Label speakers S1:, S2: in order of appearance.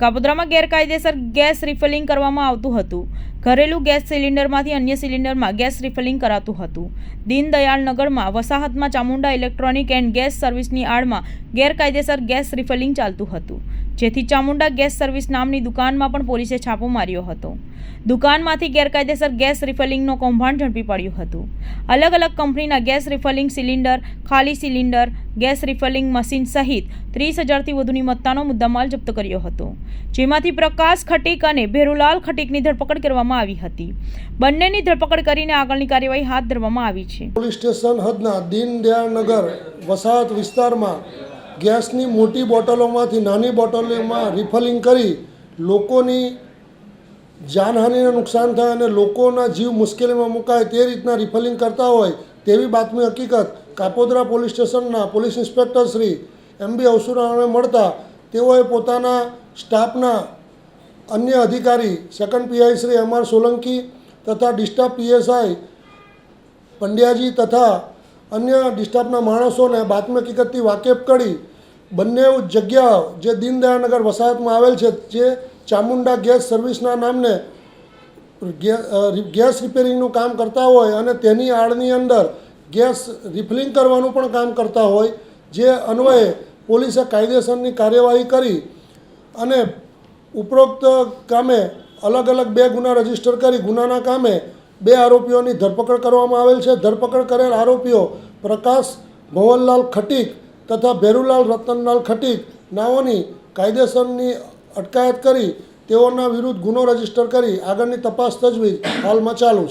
S1: કાપોદ્રામાં ગેરકાયદેસર gas refilling કરવામાં આવતું હતું. ઘરેલું ગેસ સિલિન્ડરમાંથી અન્ય સિલિન્ડરમાં ગેસ રિફિલિંગ કરાતું હતું. દીનદયાળ નગરમાં વસાહતમાં ચામુંડા ઇલેક્ટ્રોનિક એન્ડ ગેસ સર્વિસની આડમાં ગેરકાયદેસર ગેસ રિફિલિંગ ચાલતું હતું. જેથી ચામુંડા ગેસ સર્વિસ નામની દુકાનમાં પણ પોલીસે છાપો માર્યો હતો. દુકાનમાંથી ગેરકાયદેસર ગેસ રિફિલિંગનો કૌભાંડ ઝડપી પડ્યું હતું. અલગ અલગ કંપનીના ગેસ રિફિલિંગ સિલિન્ડર, ખાલી સિલિન્ડર, ગેસ રિફિલિંગ મશીન સહિત ત્રીસ હજારથી વધુની મત્તાનો મુદ્દામાલ જપ્ત કર્યો હતો. જેમાંથી પ્રકાશ ખટીક અને ભેરુલાલ ખટીકની ધરપકડ કરવામાં આવી હતી. બંનેની ધરપકડ કરીને આગળની કાર્યવાહી હાથ ધરવામાં આવી છે.
S2: પોલીસ સ્ટેશન હદના દીનદયાળનગર વસાહત વિસ્તારમાં ગેસની મોટી બોટલોમાંથી નાની બોટલોમાં રિફલિંગ કરી લોકોની જાનહાનિને નુકસાન થાય અને લોકોના જીવ મુશ્કેલીમાં મુકાય તે રીતના રિફલિંગ કરતા હોય તેવી બાતમી હકીકત કાપોદ્રા પોલીસ સ્ટેશનના police inspector Shri M B અવસુરાને મળતા તેઓએ પોતાના સ્ટાફના અન્ય અધિકારી second PI Shri M R Solanki તથા ડિસ્ટાફ પીએસઆઈ પંડ્યાજી તથા અન્ય ડિસ્ટાફના માણસોને બાતમી હકીકતથી વાકેફ કરી બંને જગ્યા જે દીનદયાળનગર વસાહતમાં આવેલ છે, જે ચામુંડા ગેસ સર્વિસના નામને ગેસ રિપેરિંગનું કામ કરતા હોય અને તેની આડની અંદર ગેસ રિફિલિંગ કરવાનું પણ કામ કરતા હોય, જે અન્વયે પોલીસે કાયદેસરની કાર્યવાહી કરી અને ઉપરોક્ત કામે અલગ અલગ બે ગુના રજિસ્ટર કરી, ગુનાના કામે બે આરોપીઓની ધરપકડ કરવામાં આવેલ છે. ધરપકડ કરેલ આરોપીઓ પ્રકાશ ભવનલાલ ખટીક તથા ભેરુલાલ રતનલાલ ખટીક નાઓની કાયદેસરની અટકાયત કરી તેઓના વિરુદ્ધ ગુનો રજિસ્ટર કરી આગળની તપાસ તજવીજ હાલમાં ચાલુ છે.